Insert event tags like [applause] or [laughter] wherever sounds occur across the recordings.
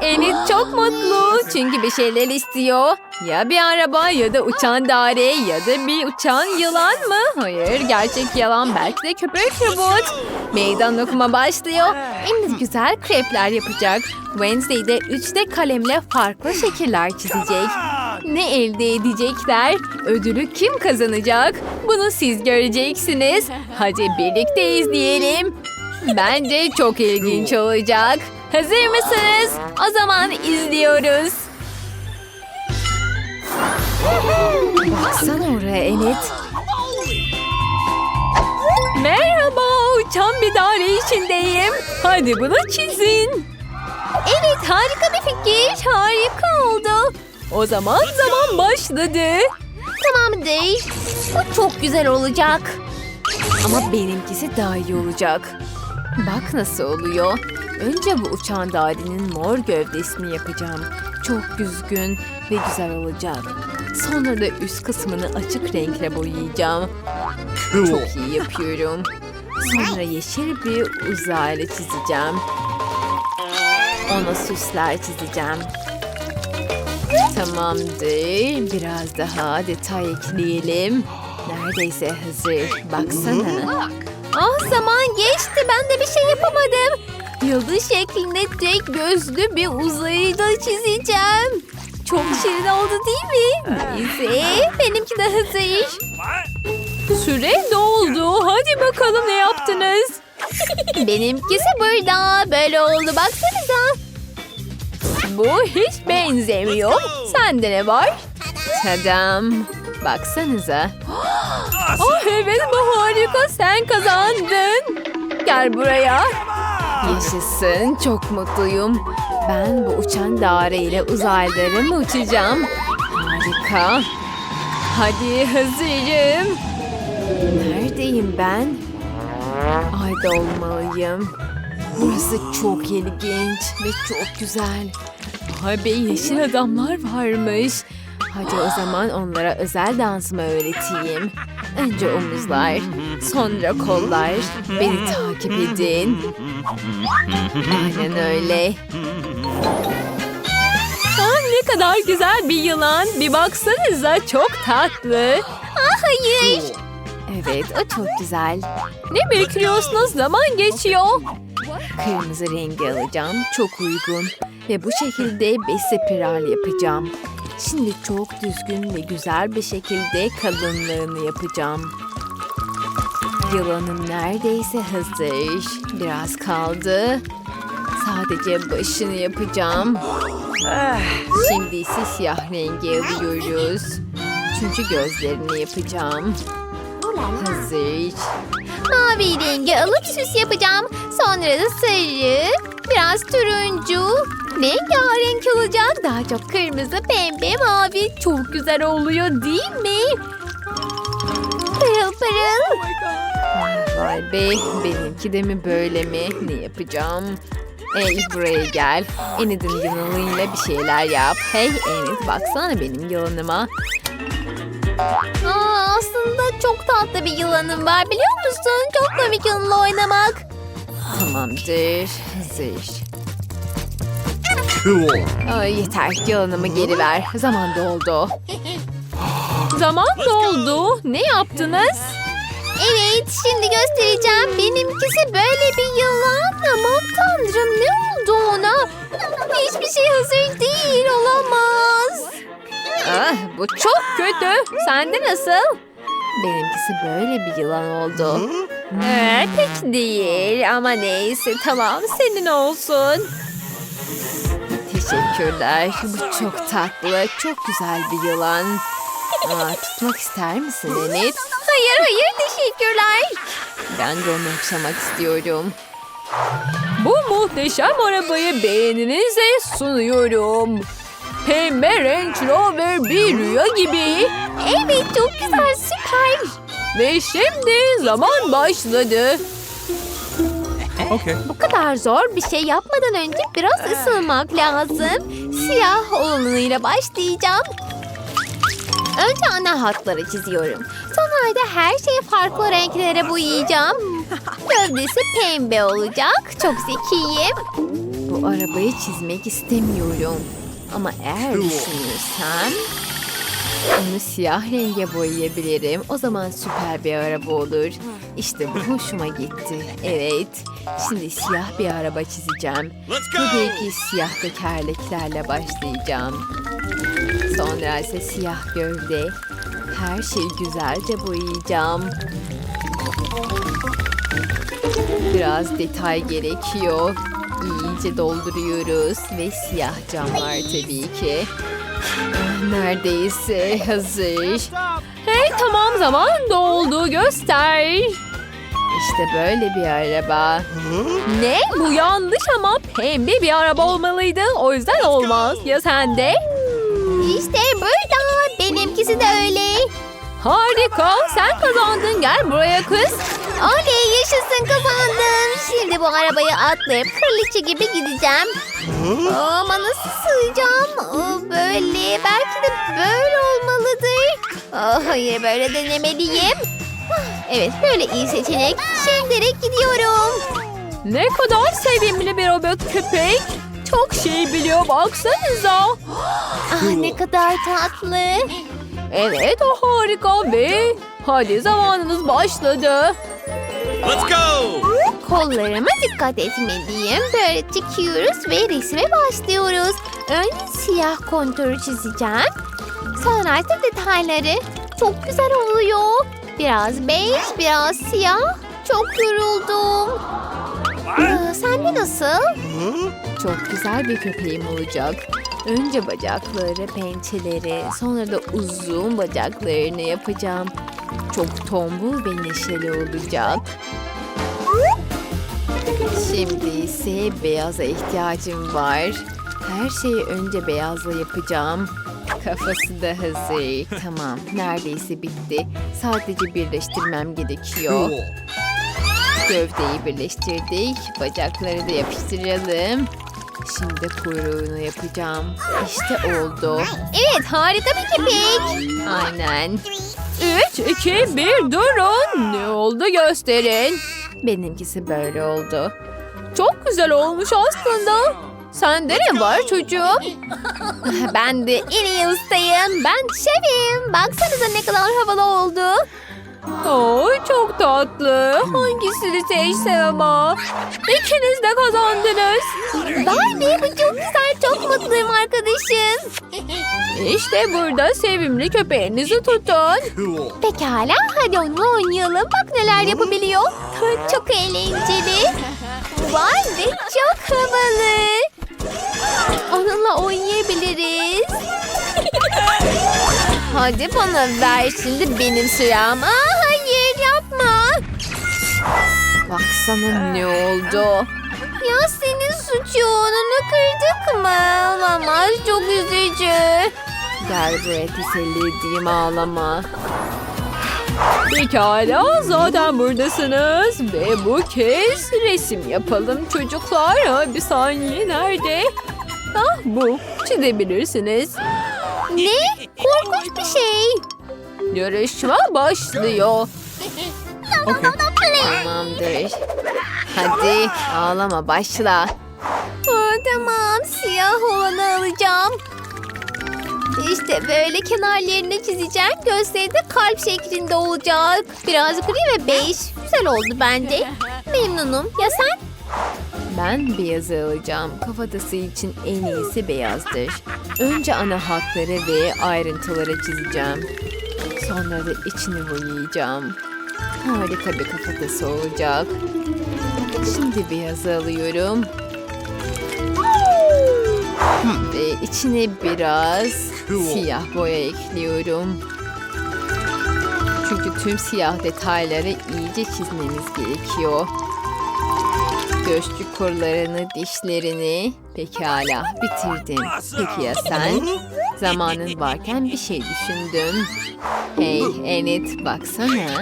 Enid çok mutlu çünkü bir şeyler istiyor. Ya bir araba ya da uçan daire ya da bir uçan yılan mı? Hayır gerçek yalan belki de köpek robot. Meydan okuma başlıyor. Enid güzel krepler yapacak. Wednesday de 3D kalemle farklı şekiller çizecek. Ne elde edecekler? Ödülü kim kazanacak? Bunu siz göreceksiniz. Hadi birlikte izleyelim. Bence çok ilginç olacak. Hazır mısınız? O zaman izliyoruz. Baksana oraya Enet. Merhaba, uçan bir daire içindeyim. Hadi bunu çizin. Evet, harika bir fikir. Harika oldu. O zaman zaman başladı. Tamamdır. Bu çok güzel olacak. Ama benimkisi daha iyi olacak. Bak nasıl oluyor. Önce bu uçan dairenin mor gövdesini yapacağım. Çok düzgün ve güzel olacak. Sonra da üst kısmını açık renkle boyayacağım. Çok iyi yapıyorum. Sonra yeşil bir uzaylı çizeceğim. Ona süsler çizeceğim. Tamamdır. Biraz daha detay ekleyelim. Neredeyse hazır. Baksana. Ah zaman geçti. Ben de bir şey yapamadım. Yıldız şeklinde tek gözlü bir uzayı da çizeceğim. Çok şirin oldu değil mi? Neyse. Benimki de hazır. Süre doldu. Hadi bakalım ne yaptınız? [laughs] Benimkisi burada. Böyle oldu. Baksanıza. Bu hiç benzemiyor. Sende ne var? Tadam. Baksanıza. Oh evet bu harika. Sen kazandın. Gel buraya. Yaşasın. Çok mutluyum. Ben bu uçan daireyle uzaylara mı uçacağım? Harika. Hadi hazırım. Neredeyim ben? Ayda olmalıyım. Burası çok ilginç ve çok güzel. Vay be yeşil adamlar varmış. Hadi o zaman onlara özel dansımı öğreteyim. Önce omuzlar, sonra kollar. Beni takip edin. Aynen öyle. Ah, ne kadar güzel bir yılan. Bir baksanıza çok tatlı. Ah hayır. Evet o çok güzel. Ne bekliyorsunuz? Zaman geçiyor. Kırmızı rengi alacağım. Çok uygun. Ve bu şekilde bir spiral yapacağım. Şimdi çok düzgün ve güzel bir şekilde kalınlığını yapacağım. Yılanım neredeyse hazır. Biraz kaldı. Sadece başını yapacağım. Şimdi ise siyah rengi alıyoruz. Çünkü gözlerini yapacağım. Hazır. Mavi rengi alıp süs yapacağım. Sonra da sarı, biraz turuncu. Rengarenk olacak. Daha çok kırmızı, pembe, mavi. Çok güzel oluyor değil mi? Pırıl pırıl. Ah, Vay be, benimki de mi böyle mi? Ne yapacağım? Ey buraya gel. Enid'in yılanıyla bir şeyler yap. Hey Enid baksana benim yılanıma. Aa, aslında çok tatlı bir yılanım var biliyor musun? Çok komik yılanla oynamak. Tamamdır. Hazır. Ay, yeter yılanımı geri ver. Zaman doldu. Zaman doldu. Ne yaptınız? Evet şimdi göstereceğim. Benimkisi böyle bir yılan. Aman tanrım ne oldu ona? Hiçbir şey hazır değil olamaz. Ah, bu çok kötü. Sende nasıl? Benimkisi böyle bir yılan oldu. Ee, pek değil ama neyse tamam senin olsun. Teşekkürler. Bu çok tatlı, çok güzel bir yılan. Aa, tutmak ister misin Enid? Hayır hayır teşekkürler. Ben de onu okşamak istiyorum. Bu muhteşem arabayı beğeninize sunuyorum. Pembe Range Rover bir rüya gibi. Evet çok güzel süper. Ve şimdi zaman başladı. Okay. Bu kadar zor bir şey yapmadan önce biraz ısınmak lazım. Siyah olanıyla başlayacağım. Önce ana hatları çiziyorum. Sonra da her şeyi farklı renklere boyayacağım. [laughs] Gövdesi pembe olacak. Çok zekiyim. Bu bu arabayı çizmek istemiyorum. Ama eğer düşünürsem onu siyah renge boyayabilirim. O zaman süper bir araba olur. İşte bu hoşuma gitti. Evet. Şimdi siyah bir araba çizeceğim. Tabii ki siyah tekerleklerle başlayacağım. Sonra ise siyah gövde. Her şeyi güzelce boyayacağım. Biraz detay gerekiyor. İyice dolduruyoruz ve siyah camlar tabii ki. Neredeyse hazır. Hey tamam zaman doldu göster. İşte böyle bir araba. Ne? Bu yanlış ama pembe bir araba olmalıydı. O yüzden olmaz. Ya sende? İşte burada. Benimkisi de öyle. Harika. Sen kazandın. Gel buraya kız. Oley yaşasın kazandım. Şimdi bu arabayı atlayıp kraliçe gibi gideceğim. Ama nasıl sığacağım? Aa, Böyle. Belki de böyle olmalıdır. Aa, Hayır böyle denemeliyim. Evet böyle iyi seçenek. Şimdilik gidiyorum. Ne kadar sevimli bir robot köpek. Çok şey biliyor baksanıza. Ah, ne kadar tatlı. Evet o harika ve hadi zamanınız başladı. Let's go! Kollarıma dikkat etmeliyim. Böyle çekiyoruz ve resme başlıyoruz. Önce siyah konturu çizeceğim. Sonra ise detayları. Çok güzel oluyor. Biraz bej, biraz siyah. Çok yoruldum. Aa, sen de nasıl? Çok güzel bir köpeğim olacak. Önce bacakları, pençeleri, sonra da uzun bacaklarını yapacağım. Çok tombul ve neşeli olacak. Şimdi ise beyaza ihtiyacım var. Her şeyi önce beyazla yapacağım. Kafası da hazır. Tamam, neredeyse bitti. Sadece birleştirmem gerekiyor. Gövdeyi birleştirdik. Bacakları da yapıştıralım. Şimdi kuyruğunu yapacağım. İşte oldu. Evet harika bir köpek. Aynen. 3, 2, 1 durun. Ne oldu gösterin. Benimkisi böyle oldu. Çok güzel olmuş aslında. Sende ne var çocuğum? [laughs] Ben de en iyi ustayım. Ben şefim. Baksanıza ne kadar havalı oldu. Oy çok tatlı. Hangisini seçsem ama? İkiniz de kazandınız. Barbie bu çok güzel. Çok mutluyum arkadaşım. İşte burada sevimli köpeğinizi tutun. Pekala hadi onunla oynayalım. Bak neler yapabiliyor. Çok eğlenceli. Vay be çok havalı. Onunla oynayabiliriz. Hadi bana ver şimdi benim sıram. Aa, hayır yapma. Baksana ne oldu. Ya senin suçun kırdık mı? Olamaz çok üzücü. Gel buraya teselli edeyim ağlama. Pekala zaten buradasınız ve bu kez resim yapalım çocuklar. Ha, bir saniye nerede? Ah bu çizebilirsiniz. Ne? Korkunç bir şey. Yarışma başlıyor. Okay. Tamamdır. Hadi ağlama başla. Aa, tamam siyah olanı alacağım. İşte böyle kenarlarını çizeceğim. Gözleri de kalp şeklinde olacak. Biraz gri ve bej. Güzel oldu bence. Memnunum. Ya sen? Ben beyazı alacağım. Kafatası için en iyisi beyazdır. Önce ana hatları ve ayrıntıları çizeceğim. Sonra da içini boyayacağım. Harika bir kafatası olacak. Şimdi beyazı alıyorum. Ve içine biraz siyah boya ekliyorum. Çünkü tüm siyah detayları iyice çizmeniz gerekiyor. Göz çukurlarını, dişlerini pekala bitirdim. Peki ya sen? Zamanın varken bir şey düşündüm. Hey Enid baksana.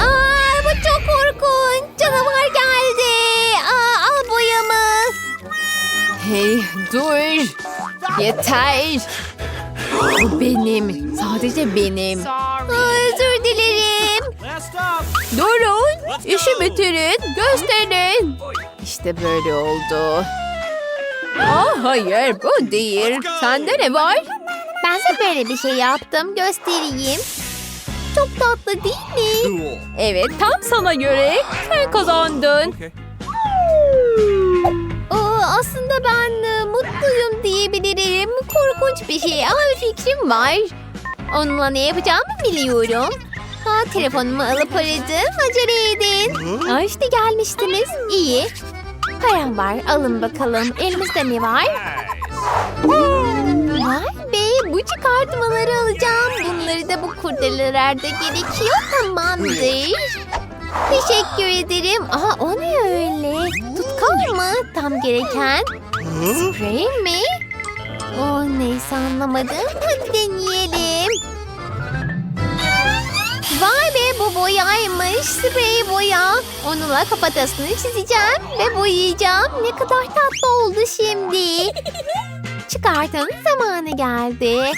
Aa, bu çok korkunç. Canavar geldi. Aa, al boyamı. Hey dur. Yeter. Bu benim. Sadece benim. Aa, özür dilerim. Durun. İşi bitirin. Gösterin. İşte böyle oldu. Ah hayır bu değil. Sende ne var? Ben de böyle bir şey yaptım. Göstereyim. Çok tatlı değil mi? Evet tam sana göre. Sen kazandın. Aa, aslında ben mutluyum diyebilirim. Korkunç bir şey ama bir fikrim var. Onunla ne yapacağımı biliyorum. Ha, telefonumu alıp aradım. Acele edin. Aa, işte gelmiştiniz. İyi. Param var. Alın bakalım. Elimizde ne var? Vay be. Bu çıkartmaları alacağım. Bunları da bu kurdelelerde gerekiyor. Tamamdır. Teşekkür ederim. Aha o ne öyle? Tutkal mı? Tam gereken. Sprey mi? Oh neyse anlamadım. Hadi deneyelim. Vay be bu boyaymış. Sprey boya. Onunla kafatasını çizeceğim ve boyayacağım. Ne kadar tatlı oldu şimdi. [laughs] Çıkartın zamanı geldi.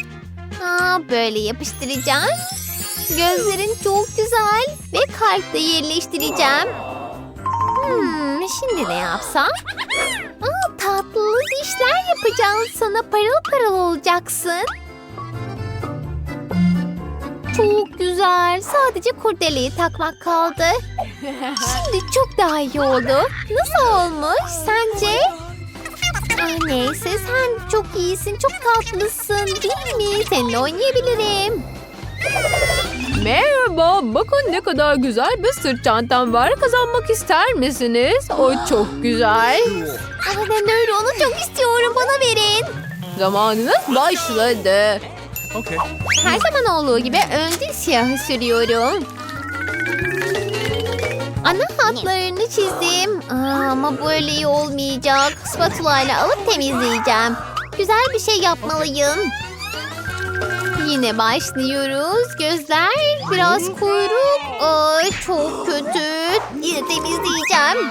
Aa, böyle yapıştıracağım. Gözlerin çok güzel ve kalpte yerleştireceğim. Hmm, şimdi ne yapsam? Tatlı dişler yapacağım. Sana parıl parıl olacaksın. Çok güzel. Sadece kurdeleyi takmak kaldı. Şimdi çok daha iyi oldu. Nasıl olmuş sence? Ay neyse sen çok iyisin, çok tatlısın değil mi? Seninle oynayabilirim. Merhaba. Bakın ne kadar güzel bir sırt çantam var. Kazanmak ister misiniz? O çok güzel. Cool. Aynen öyle onu çok istiyorum bana verin. Zamanınız başladı. Okay. Her zaman olduğu gibi önce siyahı sürüyorum. Ana hatlarını çizdim. Aa, ama böyle iyi olmayacak. Spatula ile alıp temizleyeceğim. Güzel bir şey yapmalıyım. Yine başlıyoruz. Gözler, biraz kuyruk. Ay çok kötü. Yine temizleyeceğim.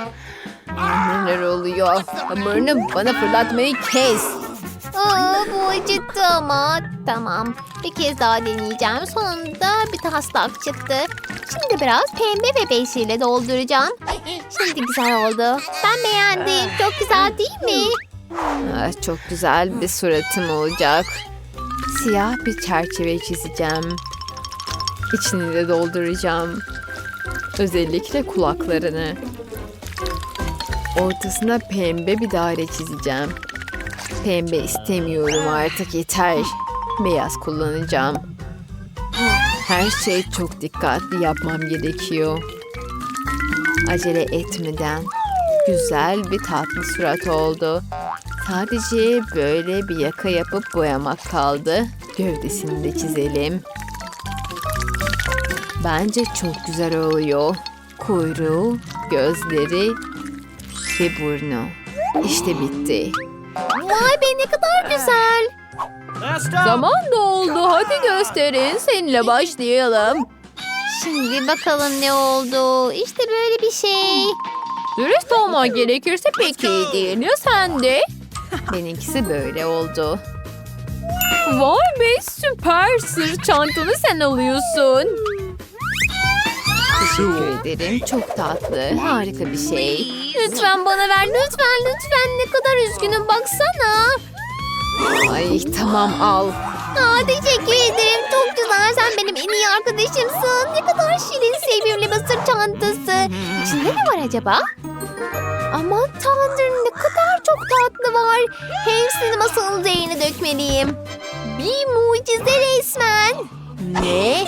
Neler oluyor? Hamurunu bana fırlatmayı kes. Aa, bu acıttı ama. Tamam. Bir kez daha deneyeceğim. Sonunda bir taslak çıktı. Şimdi biraz pembe ve beşiyle dolduracağım. Şimdi güzel oldu. Ben beğendim. Çok güzel değil mi? Ah, çok güzel bir suratım olacak. Siyah bir çerçeve çizeceğim. İçini de dolduracağım. Özellikle kulaklarını. Ortasına pembe bir daire çizeceğim. Pembe istemiyorum artık yeter. Beyaz kullanacağım. Her şey çok dikkatli yapmam gerekiyor. Acele etmeden güzel bir tatlı surat oldu. Sadece böyle bir yaka yapıp boyamak kaldı. Gövdesini de çizelim. Bence çok güzel oluyor. Kuyruğu, gözleri ve burnu. İşte bitti. Vay be ne kadar güzel. Zaman doldu. Hadi gösterin. Seninle başlayalım. Şimdi bakalım ne oldu. İşte böyle bir şey. Dürüst olmak gerekirse pek iyi değil. Ya sen de? Benimkisi böyle oldu. Vay be süper sırt çantanı sen alıyorsun. Teşekkür ederim. Çok tatlı. Harika bir şey. Lütfen bana ver lütfen lütfen. Ne kadar üzgünüm baksana. Ay tamam al. Aa, teşekkür ederim. Çok güzel. Sen benim en iyi arkadaşımsın. Ne kadar şirin, sevimli bir sırt çantası. İçinde ne var acaba? Aman tanrım ne kadar çok tatlı var. Hepsini masanın üzerine dökmeliyim. Bir mucize resmen. Ne?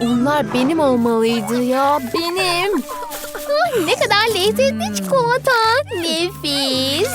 Onlar benim olmalıydı ya. Benim. Ne kadar lezzetli çikolata. Nefis.